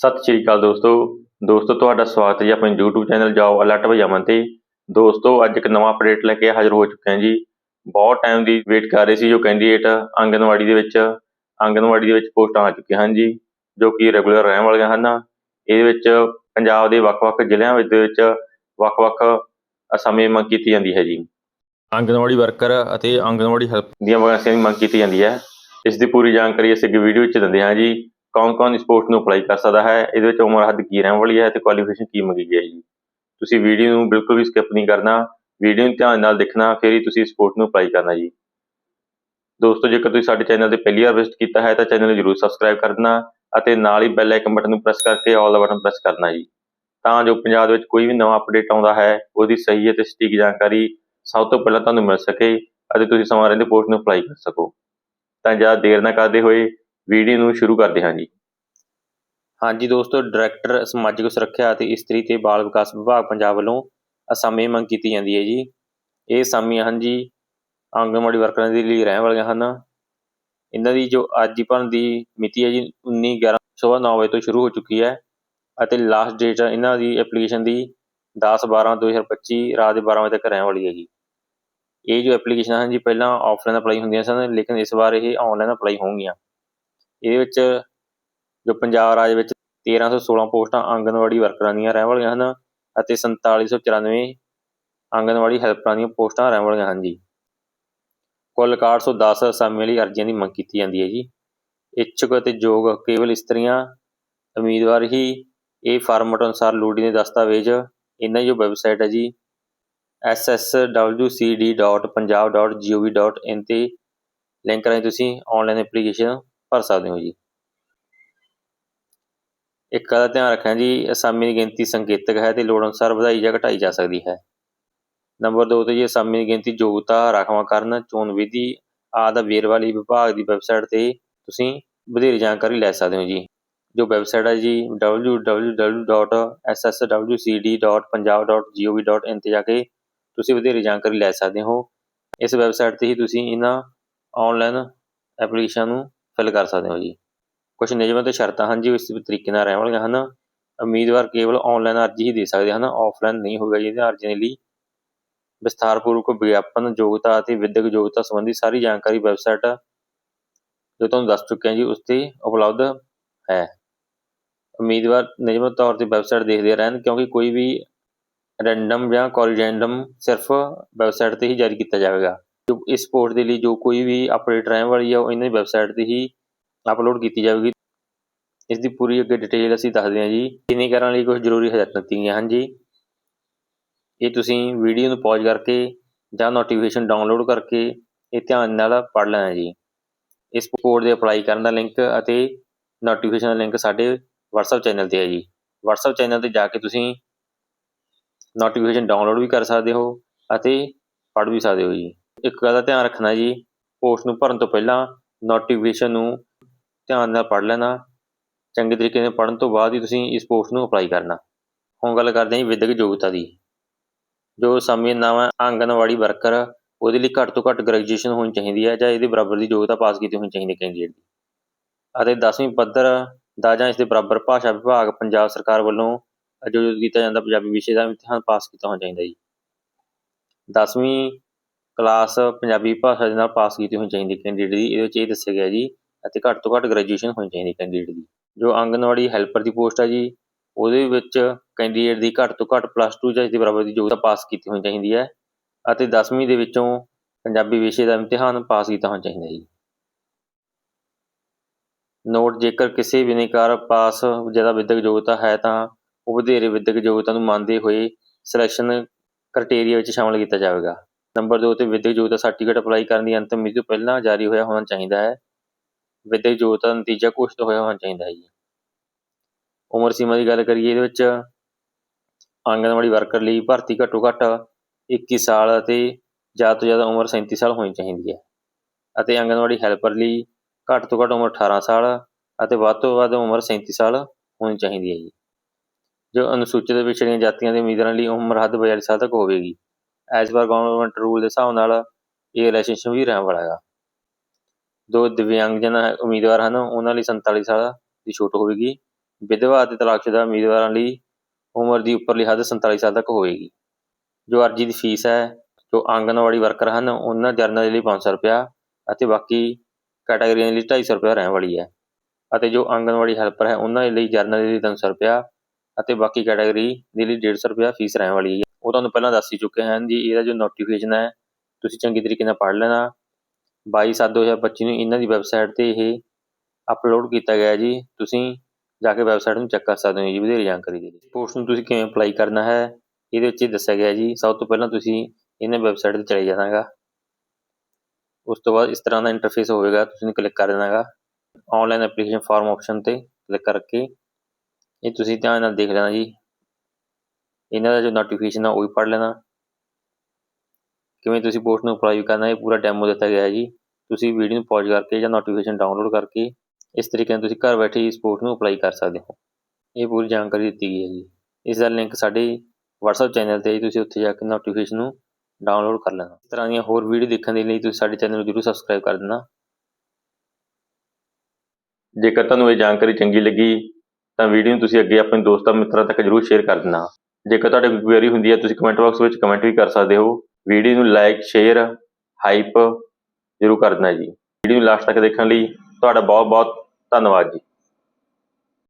ਸਤਿ ਸ਼੍ਰੀ ਅਕਾਲ ਦੋਸਤੋ। ਦੋਸਤੋ ਤੁਹਾਡਾ ਸਵਾਗਤ ਹੈ ਜੀ ਆਪਣੇ YouTube ਚੈਨਲ ਜੌਬ ਅਲਰਟ ਭਜਾਮਨ ਤੇ। ਦੋਸਤੋ ਅੱਜ ਇੱਕ ਨਵਾਂ ਅਪਡੇਟ ਲੈ ਕੇ ਹਾਜ਼ਰ ਹੋ ਚੁੱਕੇ ਹਾਂ ਜੀ। ਬਹੁਤ ਟਾਈਮ ਦੀ ਵੇਟ ਕਰ ਰਹੇ ਸੀ ਜੋ ਕੈਂਡੀਡੇਟ ਆਂਗਨਵਾੜੀ ਦੇ ਵਿੱਚ ਆਂਗਨਵਾੜੀ ਦੇ ਵਿੱਚ ਪੋਸਟਾਂ ਆ ਚੁੱਕੀਆਂ ਹਨ ਜੀ ਜੋ ਕਿ ਰੈਗੂਲਰ ਰਹਿਣ ਵਾਲੀਆਂ ਹਨ। ਇਹਦੇ ਵਿੱਚ ਪੰਜਾਬ ਦੇ ਵੱਖ-ਵੱਖ ਜ਼ਿਲ੍ਹਿਆਂ ਵਿੱਚ ਦੇ ਵਿੱਚ ਵੱਖ-ਵੱਖ ਸਮੇਂ ਮੰਗ ਕੀਤੀ ਜਾਂਦੀ ਹੈ ਜੀ। ਆਂਗਨਵਾੜੀ ਵਰਕਰ ਅਤੇ ਆਂਗਨਵਾੜੀ ਹੈਲਪ ਦੀਆਂ ਵੈਕੈਂਸੀਆਂ ਦੀ ਮੰਗ ਕੀਤੀ ਜਾਂਦੀ ਹੈ। ਇਸ ਦੀ ਪੂਰੀ ਜਾਣਕਾਰੀ ਅਸੀਂ ਅੱਗੇ ਵੀਡੀਓ ਵਿੱਚ ਦਿੰਦੇ ਹਾਂ ਜੀ। ਕੌਣ-ਕੌਣ ਇਸ ਪੋਸਟ ਨੂੰ ਅਪਲਾਈ ਕਰ ਸਕਦਾ ਹੈ, ਇਹਦੇ ਵਿੱਚ ਉਮਰ ਹੱਦ ਕੀ ਰਹਿਣ ਵਾਲੀ ਹੈ ਤੇ ਕੁਆਲੀਫਿਕੇਸ਼ਨ ਕੀ ਮੰਗੀ ਗਈ ਹੈ ਜੀ। ਤੁਸੀਂ ਵੀਡੀਓ ਨੂੰ ਬਿਲਕੁਲ ਵੀ ਸਕਿਪ ਨਹੀਂ ਕਰਨਾ ਵੀਡੀਓ ਨੂੰ ਧਿਆਨ ਨਾਲ ਦੇਖਣਾ, ਫਿਰ ਹੀ ਤੁਸੀਂ ਇਸ ਪੋਸਟ ਨੂੰ ਅਪਲਾਈ ਕਰਨਾ ਜੀ। ਦੋਸਤੋ, ਜੇਕਰ ਤੁਸੀਂ ਸਾਡੇ ਚੈਨਲ ਤੇ ਪਹਿਲੀ ਵਾਰ ਵਿਜ਼ਿਟ ਕੀਤਾ ਹੈ, ਤਾਂ ਚੈਨਲ ਨੂੰ ਜਰੂਰ ਸਬਸਕ੍ਰਾਈਬ ਕਰਨਾ ਅਤੇ ਨਾਲ ਹੀ ਬੈਲ ਆਈਕਨ ਬਟਨ ਨੂੰ ਪ੍ਰੈਸ ਕਰਕੇ ਆਲ ਦਾ ਬਟਨ ਪ੍ਰੈਸ ਕਰਨਾ ਜੀ। ਤਾਂ ਜੋ ਪੰਜਾਬ ਵਿੱਚ ਕੋਈ ਵੀ ਨਵਾਂ ਅਪਡੇਟ ਆਉਂਦਾ ਹੈ, ਉਹਦੀ ਸਹੀ ਅਤੇ ਸਟੀਕ ਜਾਣਕਾਰੀ ਸਭ ਤੋਂ ਪਹਿਲਾਂ ਤੁਹਾਨੂੰ ਮਿਲ ਸਕੇ ਅਤੇ ਤੁਸੀਂ ਸਮਾਂ ਰਹਿੰਦੇ ਪੋਸਟ ਨੂੰ ਅਪਲਾਈ ਕਰ ਸਕੋ। ਤਾਂ ਜ਼ਿਆਦਾ ਦੇਰ ਨਾ ਕਰਦੇ ਹੋਏ ਵੀਡੀਓ ਨੂੰ ਸ਼ੁਰੂ ਕਰਦੇ ਹਾਂ ਜੀ। ਹਾਂਜੀ ਦੋਸਤੋ ਡਾਇਰੈਕਟਰ ਸਮਾਜਿਕ ਸੁਰੱਖਿਆ ਅਤੇ ਇਸਤਰੀ ਤੇ ਬਾਲ ਵਿਕਾਸ ਵਿਭਾਗ ਪੰਜਾਬ ਵੱਲੋਂ ਅਸਾਮੀ ਮੰਗ ਕੀਤੀ ਜਾਂਦੀ ਹੈ ਜੀ। ਇਹ ਅਸਾਮੀਆਂ ਹਨ ਜੀ, ਆਂਗਨਵਾੜੀ ਵਰਕਰਾਂ ਦੇ ਲਈ ਰਹਿਣ ਵਾਲੀਆਂ ਹਨ। ਇਹਨਾਂ ਦੀ ਜੋ ਅੱਜ ਭਰਨ ਦੀ ਮਿਤੀ ਹੈ ਜੀ 19 11 ਸਵੇਰ 9 ਵਜੇ ਤੋਂ ਸ਼ੁਰੂ ਹੋ ਚੁੱਕੀ ਹੈ ਅਤੇ ਲਾਸਟ ਡੇਟ ਇਹਨਾਂ ਦੀ ਐਪਲੀਕੇਸ਼ਨ ਦੀ 10 12 2025 ਰਾਤ ਦੇ 12 ਵਜੇ ਤੱਕ ਰਹਿਣ ਵਾਲੀ ਹੈ ਜੀ। ਇਹ ਜੋ ਐਪਲੀਕੇਸ਼ਨ ਹਨ ਜੀ, ਪਹਿਲਾਂ ਆਫਲਾਈਨ ਅਪਲਾਈ ਹੁੰਦੀਆਂ ਸਨ, ਲੇਕਿਨ ਇਸ ਵਾਰ ਇਹ ਆਨਲਾਈਨ ਅਪਲਾਈ ਹੋਣਗੀਆਂ। ਇਹਦੇ ਵਿੱਚ ਜੋ ਪੰਜਾਬ ਰਾਜ ਵਿੱਚ 1316 ਪੋਸਟਾਂ ਆਂਗਨਵਾੜੀ ਵਰਕਰਾਂ ਦੀਆਂ ਰਹਿਣ ਵਾਲੀਆਂ ਹਨ ਅਤੇ 4794 ਆਂਗਨਵਾੜੀ ਹੈਲਪਰਾਂ ਦੀਆਂ ਪੋਸਟਾਂ ਰਹਿਣ ਵਾਲੀਆਂ ਹਨ ਜੀ। ਕੁੱਲ 6110 ਅਸਾਮੀਆਂ ਲਈ ਅਰਜ਼ੀਆਂ ਦੀ ਮੰਗ ਕੀਤੀ ਜਾਂਦੀ ਹੈ ਜੀ। ਇੱਛੁਕ ਅਤੇ ਯੋਗ ਕੇਵਲ ਇਸਤਰੀਆਂ, ਉਮੀਦਵਾਰ ਹੀ ਇਹ ਫਾਰਮਟ ਅਨੁਸਾਰ ਲੋੜੀਂਦੇ ਦਸਤਾਵੇਜ਼ ਇਹਨਾਂ ਦੀ ਜੋ ਵੈਬਸਾਈਟ ਹੈ ਜੀ sswcd.punjab.gov.in ਤੇ ਲਿੰਕ ਰਾਹੀਂ ਤੁਸੀਂ ਆਨਲਾਈਨ ਐਪਲੀਕੇਸ਼ਨ ਭਰ ਸਕਦੇ ਹੋ ਜੀ। ਇੱਕ ਗੱਲ ਧਿਆਨ ਰੱਖਣਾ ਜੀ, ਅਸਾਮੀ ਦੀ ਗਿਣਤੀ ਸੰਕੇਤਕ ਹੈ ਤੇ ਲੋੜ ਅਨੁਸਾਰ ਵਧਾਈ ਜਾਂ ਘਟਾਈ ਜਾ ਸਕਦੀ ਹੈ। ਨੰਬਰ 2 ਤੇ ਜੀ, ਅਸਾਮੀ ਦੀ ਗਿਣਤੀ ਯੋਗਤਾ ਰਾਖਵਾਂਕਰਨ ਚੋਣ ਵਿਧੀ ਆਦਿ ਵੇਰਵਾ ਲਈ ਵਿਭਾਗ ਦੀ ਵੈਬਸਾਈਟ ਤੇ ਤੁਸੀਂ ਵਧੇਰੇ ਜਾਣਕਾਰੀ ਲੈ ਸਕਦੇ ਹੋ ਜੀ। ਜੋ ਵੈਬਸਾਈਟ ਹੈ ਜੀ www.sswcd.punjab.gov.in ਤੇ ਜਾ ਕੇ ਤੁਸੀਂ ਵਧੇਰੇ ਜਾਣਕਾਰੀ ਲੈ ਸਕਦੇ ਹੋ। ਇਸ ਵੈਬਸਾਈਟ ਤੇ ਹੀ ਤੁਸੀਂ ਇਹਨਾਂ ਆਨਲਾਈਨ ਐਪਲੀਕੇਸ਼ਨ ਨੂੰ ਫਿਲ ਕਰ ਸਕਦੇ ਹੋ ਜੀ। ਕੁਝ ਨਿਯਮਾਂ ਤੇ ਸ਼ਰਤਾਂ ਹਨ ਜੀ ਇਸ ਤਰੀਕੇ ਨਾਲ ਰਹਿਣ ਵਾਲੀਆਂ ਹਨ। ਉਮੀਦਵਾਰ ਕੇਵਲ ਆਨਲਾਈਨ ਅਰਜ਼ੀ ਹੀ ਦੇ ਸਕਦੇ ਹਨ ਆਫਲਾਈਨ ਨਹੀਂ ਹੋਵੇਗਾ ਜੀ। ਅਰਜ਼ੀ ਦੇ ਲਈ ਵਿਸਥਾਰਪੂਰਵਕ ਵਿਗਿਆਪਨ, ਯੋਗਤਾ ਅਤੇ ਵਿਦਿਅਕ ਯੋਗਤਾ ਸੰਬੰਧੀ ਸਾਰੀ ਜਾਣਕਾਰੀ ਵੈਬਸਾਈਟ ਜੋ ਤੁਹਾਨੂੰ ਦੱਸ ਚੁੱਕੇ ਜੀ, ਉਸ ਤੇ ਉਪਲਬਧ ਹੈ। ਉਮੀਦਵਾਰ ਨਿਯਮਿਤ ਤੌਰ ਤੇ ਵੈਬਸਾਈਟ ਦੇਖਦੇ ਰਹਿਣ, ਕਿਉਂਕਿ ਕੋਈ ਵੀ ਰੈਂਡਮ ਜਾਂ ਕੋਰੀਜੈਂਡਮ ਸਿਰਫ ਵੈਬਸਾਈਟ ਤੇ ਹੀ ਜਾਰੀ ਕੀਤਾ ਜਾਵੇਗਾ। ਇਸ ਸਪੋਰਟ ਦੇ ਲਈ ਜੋ ਕੋਈ ਵੀ ਅਪਡੇਟ ਰਹਿਣ ਵਾਲੀ ਆ, ਉਹ ਇਹਨਾਂ ਦੀ ਵੈਬਸਾਈਟ ਤੇ ਹੀ ਅਪਲੋਡ ਕੀਤੀ ਜਾਵੇਗੀ। ਇਸ ਦੀ ਪੂਰੀ ਅੱਗੇ ਡਿਟੇਲ ਅਸੀਂ ਦੱਸਦੇ ਹਾਂ ਜੀ। ਇਹਨੇ ਕਰਨ ਲਈ ਕੁਝ ਜ਼ਰੂਰੀ ਹਦਾਇਤਾਂ ਦਿੱਤੀਆਂ ਹਨ ਜੀ। ਇਹ ਤੁਸੀਂ ਵੀਡੀਓ ਨੂੰ ਪੌਜ਼ ਕਰਕੇ ਜਾਂ ਨੋਟੀਫਿਕੇਸ਼ਨ ਡਾਊਨਲੋਡ ਕਰਕੇ ਇਹ ਧਿਆਨ ਨਾਲ ਪੜ੍ਹ ਲੈਣਾ ਜੀ। ਇਸ ਕੋਡ ਦੇ ਅਪਲਾਈ ਕਰਨ ਦਾ ਲਿੰਕ ਅਤੇ ਨੋਟੀਫਿਕੇਸ਼ਨ ਦਾ ਲਿੰਕ ਸਾਡੇ WhatsApp ਚੈਨਲ ਤੇ ਹੈ ਜੀ। WhatsApp ਚੈਨਲ ਤੇ ਜਾ ਕੇ ਤੁਸੀਂ ਨੋਟੀਫਿਕੇਸ਼ਨ ਡਾਊਨਲੋਡ ਵੀ ਕਰ ਸਕਦੇ ਹੋ ਅਤੇ ਪੜ੍ਹ ਵੀ ਸਕਦੇ ਹੋ ਜੀ। ਇੱਕ ਗੱਲ ਦਾ ਧਿਆਨ ਰੱਖਣਾ ਜੀ ਪੋਸਟ ਨੂੰ ਭਰਨ ਤੋਂ ਪਹਿਲਾਂ ਨੋਟੀਫਿਕੇਸ਼ਨ ਨੂੰ ਧਿਆਨ ਨਾਲ ਪੜ੍ਹ ਲੈਣਾ, ਚੰਗੇ ਤਰੀਕੇ ਨਾਲ ਪੜ੍ਹਨ ਤੋਂ ਬਾਅਦ ਹੀ ਤੁਸੀਂ ਇਸ ਪੋਸਟ ਨੂੰ ਅਪਲਾਈ ਕਰਨਾ। ਹੁਣ ਗੱਲ ਕਰਦੇ ਹਾਂ ਜੀ ਵਿਦਿਅਕ ਯੋਗਤਾ ਦੀ, ਜੋ ਸਮੇਂ ਨਾਮ ਆਂਗਨਵਾੜੀ ਵਰਕਰ ਉਹਦੇ ਲਈ ਘੱਟ ਤੋਂ ਘੱਟ ਗ੍ਰੈਜੂਏਸ਼ਨ ਹੋਣੀ ਚਾਹੀਦੀ ਹੈ ਜਾਂ ਇਹਦੇ ਬਰਾਬਰ ਦੀ ਯੋਗਤਾ ਪਾਸ ਕੀਤੀ ਹੋਣੀ ਚਾਹੀਦੀ ਹੈ ਕੈਂਡੀਡੇਟ ਦੀ। ਅਤੇ 10ਵੀਂ ਪੱਧਰ ਦਾ ਜਾਂ ਇਸ ਦੇ ਬਰਾਬਰ ਭਾਸ਼ਾ ਵਿਭਾਗ ਪੰਜਾਬ ਸਰਕਾਰ ਵੱਲੋਂ ਆਯੋਜਿਤ ਕੀਤਾ ਜਾਂਦਾ, ਪੰਜਾਬੀ ਵਿਸ਼ੇ ਦਾ ਇਮਤਿਹਾਨ ਪਾਸ ਕੀਤਾ ਹੋਣਾ ਚਾਹੀਦਾ ਜੀ। 10ਵੀਂ ਕਲਾਸ ਪੰਜਾਬੀ ਭਾਸ਼ਾ ਦੇ ਨਾਲ ਪਾਸ ਕੀਤੀ ਹੋਣੀ ਚਾਹੀਦੀ ਹੈ ਕੈਂਡੀਡੇਟ ਦੀ, ਇਹਦੇ ਵਿੱਚ ਇਹ ਦੱਸਿਆ ਗਿਆ ਜੀ, ਅਤੇ ਘੱਟ ਤੋਂ ਘੱਟ ਗ੍ਰੈਜੂਏਸ਼ਨ ਹੋਣੀ ਚਾਹੀਦੀ ਕੈਂਡੀਡੇਟ ਦੀ, ਜੋ ਆਂਗਨਵਾੜੀ ਹੈਲਪਰ ਦੀ ਪੋਸਟ ਹੈ ਜੀ, ਉਹਦੇ ਵਿੱਚ ਕੈਂਡੀਡੇਟ ਦੀ ਘੱਟ ਤੋਂ ਘੱਟ ਪਲੱਸ 2 ਜਾਂ ਇਸ ਦੇ ਬਰਾਬਰ ਦੀ ਯੋਗਤਾ ਪਾਸ ਕੀਤੀ ਹੋਣੀ ਚਾਹੀਦੀ ਹੈ, ਅਤੇ 10ਵੀਂ ਦੇ ਵਿੱਚੋਂ ਪੰਜਾਬੀ ਵਿਸ਼ੇ ਦਾ ਇਮਤਿਹਾਨ ਪਾਸ ਕੀਤਾ ਹੋਣਾ ਚਾਹੀਦਾ ਜੀ। ਨੋਟ ਜੇਕਰ ਕਿਸੇ ਬਿਨੇਕਾਰ ਪਾਸ ਜ਼ਿਆਦਾ ਵਿਦਿਅਕ ਯੋਗਤਾ ਹੈ ਤਾਂ ਉਹ ਵਧੇਰੇ ਵਿਦਿਅਕ ਯੋਗਤਾ ਨੂੰ ਮੰਨਦੇ ਹੋਏ ਸਿਲੈਕਸ਼ਨ ਕ੍ਰਾਈਟੇਰੀਆ ਵਿੱਚ ਸ਼ਾਮਲ ਕੀਤਾ ਜਾਵੇਗਾ। ਨੰਬਰ 2 ਤੇ ਵਿਦਿਅਕ ਯੋਗਤਾ ਸਰਟੀਫਿਕੇਟ ਅਪਲਾਈ ਕਰਨ ਦੀ ਅੰਤਿਮ ਮਿਤੀ ਤੋਂ ਪਹਿਲਾਂ ਜਾਰੀ ਹੋਇਆ ਹੋਣਾ ਚਾਹੀਦਾ ਹੈ। ਵਿਦਿਅਕ ਯੋਗਤਾ ਦਾ ਨਤੀਜਾ ਘੋਸ਼ਿਤ ਹੋਇਆ ਹੋਣਾ ਚਾਹੀਦਾ ਹੈ ਜੀ। ਉਮਰ ਸੀਮਾ ਦੀ ਗੱਲ ਕਰੀਏ ਇਹਦੇ ਵਿੱਚ ਆਂਗਨਵਾੜੀ ਵਰਕਰ ਲਈ ਭਰਤੀ ਘੱਟੋ ਘੱਟ 21 ਸਾਲ ਅਤੇ ਜ਼ਿਆਦਾ ਤੋਂ ਜ਼ਿਆਦਾ ਉਮਰ 37 ਸਾਲ ਹੋਣੀ ਚਾਹੀਦੀ ਹੈ ਅਤੇ ਆਂਗਨਵਾੜੀ ਹੈਲਪਰ ਲਈ ਘੱਟ ਤੋਂ ਘੱਟ ਉਮਰ 18 ਸਾਲ ਅਤੇ ਵੱਧ ਤੋਂ ਵੱਧ ਉਮਰ 37 ਸਾਲ ਹੋਣੀ ਚਾਹੀਦੀ ਹੈ ਜੀ। ਜੋ ਅਨੁਸੂਚਿਤ ਵਿਛੜੀਆਂ ਜਾਤੀਆਂ ਦੇ ਉਮੀਦਵਾਰਾਂ ਲਈ ਉਮਰ ਹੱਦ 42 ਸਾਲ ਤੱਕ ਹੋਵੇਗੀ। ਐਜ਼ ਪਰ ਗਵਰਨਮੈਂਟ ਰੂਲ ਦੇ ਹਿਸਾਬ ਨਾਲ ਇਹ ਰਿਲੇਸ਼ਨਸ਼ਿਪ ਵੀ ਰਹਿਣ ਵਾਲਾ ਹੈਗਾ। ਦੋ ਦਿਵਿਆਂਗਜਨ ਉਮੀਦਵਾਰ ਹਨ, ਉਹਨਾਂ ਲਈ 47 ਸਾਲ ਦੀ ਛੋਟ ਹੋਵੇਗੀ। ਵਿਧਵਾ ਅਤੇ ਤਲਾਕਸ਼ੁਦਾ ਉਮੀਦਵਾਰਾਂ ਲਈ ਉਮਰ ਦੀ ਉੱਪਰਲੀ ਹੱਦ 47 ਸਾਲ ਤੱਕ ਹੋਵੇਗੀ। ਜੋ ਅਰਜੀ ਦੀ ਫੀਸ ਹੈ, ਜੋ ਆਂਗਨਵਾੜੀ ਵਰਕਰ ਹਨ, ਉਹਨਾਂ ਜਰਨਲ ਲਈ 500 ਰੁਪਇਆ ਅਤੇ ਬਾਕੀ ਕੈਟਾਗਰੀਆਂ ਲਈ 250 ਰੁਪਇਆ ਰਹਿਣ ਵਾਲੀ ਹੈ। ਅਤੇ ਜੋ ਆਂਗਨਵਾੜੀ ਹੈਲਪਰ ਹੈ, ਉਹਨਾਂ ਦੇ ਲਈ ਜਰਨਲ ਲਈ 300 ਰੁਪਇਆ ਅਤੇ ਬਾਕੀ ਕੈਟਾਗਰੀ ਦੇ ਲਈ 150 ਰੁਪਇਆ ਫੀਸ ਰਹਿਣ ਵਾਲੀ ਹੈ। ਉਹ ਤੁਹਾਨੂੰ ਪਹਿਲਾਂ ਦੱਸ ਹੀ ਚੁੱਕੇ ਹਨ ਜੀ, ਇਹਦਾ ਜੋ ਨੋਟੀਫਿਕੇਸ਼ਨ ਹੈ, ਤੁਸੀਂ ਚੰਗੀ ਤਰੀਕੇ ਨਾਲ ਪੜ੍ਹ ਲੈਣਾ। 22 ਸੱਤ 2025 ਨੂੰ ਇਹਨਾਂ ਦੀ ਵੈਬਸਾਈਟ ਤੇ ਇਹ ਅਪਲੋਡ ਕੀਤਾ ਗਿਆ ਜੀ। ਤੁਸੀਂ ਜਾ ਕੇ ਵੈਬਸਾਈਟ ਨੂੰ ਚੈੱਕ ਕਰ ਸਕਦੇ ਹੋ ਜੀ, ਵਧੇਰੇ ਜਾਣਕਾਰੀ ਦੇ ਲਈ ਪੋਸਟ ਨੂੰ ਤੁਸੀਂ ਕਿਵੇਂ ਅਪਲਾਈ ਕਰਨਾ ਹੈ, ਇਹਦੇ ਵਿੱਚ ਇਹ ਦੱਸਿਆ ਗਿਆ ਜੀ। ਸਭ ਤੋਂ ਪਹਿਲਾਂ ਤੁਸੀਂ ਇਹਨਾਂ ਵੈਬਸਾਈਟ ਤੇ ਚਲੇ ਜਾਣਾਗਾ। ਉਸ ਤੋਂ ਬਾਅਦ ਇਸ ਤਰ੍ਹਾਂ ਦਾ ਇੰਟਰਫੇਸ ਹੋਵੇਗਾ, ਤੁਸੀਂ ਕਲਿੱਕ ਕਰ ਦੇਣਾਗਾ। ਆਨਲਾਈਨ ਐਪਲੀਕੇਸ਼ਨ ਫਾਰਮ ਆਪਸ਼ਨ ਤੇ ਕਲਿੱਕ ਕਰਕੇ ਇਹ ਤੁਸੀਂ ਧਿਆਨ ਨਾਲ ਦੇਖ ਲੈਣਾ ਜੀ। ਇਹਨਾਂ ਦਾ ਜੋ ਨੋਟੀਫਿਕੇਸ਼ਨ ਆ, ਉਹ ਵੀ ਪੜ੍ਹ ਲੈਣਾ। ਕਿਵੇਂ ਤੁਸੀਂ ਪੋਸਟ ਨੂੰ ਅਪਲਾਈ ਕਰਨਾ, ਇਹ ਪੂਰਾ ਡੈਮੋ ਦਿੱਤਾ ਗਿਆ ਹੈ ਜੀ। ਤੁਸੀਂ ਵੀਡੀਓ ਨੂੰ ਪੌਜ਼ ਕਰਕੇ ਜਾਂ ਨੋਟੀਫਿਕੇਸ਼ਨ ਡਾਊਨਲੋਡ ਕਰਕੇ ਇਸ ਤਰੀਕੇ ਨਾਲ ਤੁਸੀਂ ਘਰ ਬੈਠੇ ਹੀ ਇਸ ਪੋਸਟ ਨੂੰ ਅਪਲਾਈ ਕਰ ਸਕਦੇ ਹੋ। ਇਹ ਪੂਰੀ ਜਾਣਕਾਰੀ ਦਿੱਤੀ ਗਈ ਹੈ ਜੀ। ਇਸ ਦਾ ਲਿੰਕ ਸਾਡੇ WhatsApp ਚੈਨਲ ਤੇ ਹੈ ਤੁਸੀਂ ਉੱਥੇ ਜਾ ਕੇ ਨੋਟੀਫਿਕੇਸ਼ਨ ਨੂੰ ਡਾਊਨਲੋਡ ਕਰ ਲੈਣਾ। ਇਸ ਤਰ੍ਹਾਂ ਦੀਆਂ ਹੋਰ ਵੀਡੀਓ ਦੇਖਣ ਦੇ ਲਈ ਤੁਸੀਂ ਸਾਡੇ ਚੈਨਲ ਨੂੰ ਜਰੂਰ ਸਬਸਕ੍ਰਾਈਬ ਕਰ ਦੇਣਾ। ਜੇਕਰ ਤੁਹਾਨੂੰ ਇਹ ਜਾਣਕਾਰੀ ਚੰਗੀ ਲੱਗੀ, ਤਾਂ ਵੀਡੀਓ ਨੂੰ ਤੁਸੀਂ ਅੱਗੇ ਆਪਣੇ ਦੋਸਤਾਂ ਮਿੱਤਰਾਂ ਤੱਕ ਜਰੂਰ ਸ਼ੇਅਰ ਕਰ ਦੇਣਾ। ਜੇਕਰ ਤੁਹਾਡੇ ਕੋਈ ਕੁਐਰੀ ਹੁੰਦੀ ਹੈ, ਤੁਸੀਂ ਕਮੈਂਟ ਬਾਕਸ ਵਿੱਚ ਕਮੈਂਟ ਵੀ ਕਰ ਸਕਦੇ ਹੋ। ਵੀਡੀਓ ਨੂੰ ਲਾਈਕ ਸ਼ੇਅਰ ਹਾਈਪ ਜਰੂਰ ਕਰ ਦੇਣਾ ਜੀ। ਵੀਡੀਓ ਨੂੰ ਲਾਸਟ ਤੱਕ ਦੇਖਣ ਲਈ ਤੁਹਾਡਾ ਬਹੁਤ ਬਹੁਤ ਧੰਨਵਾਦ ਜੀ।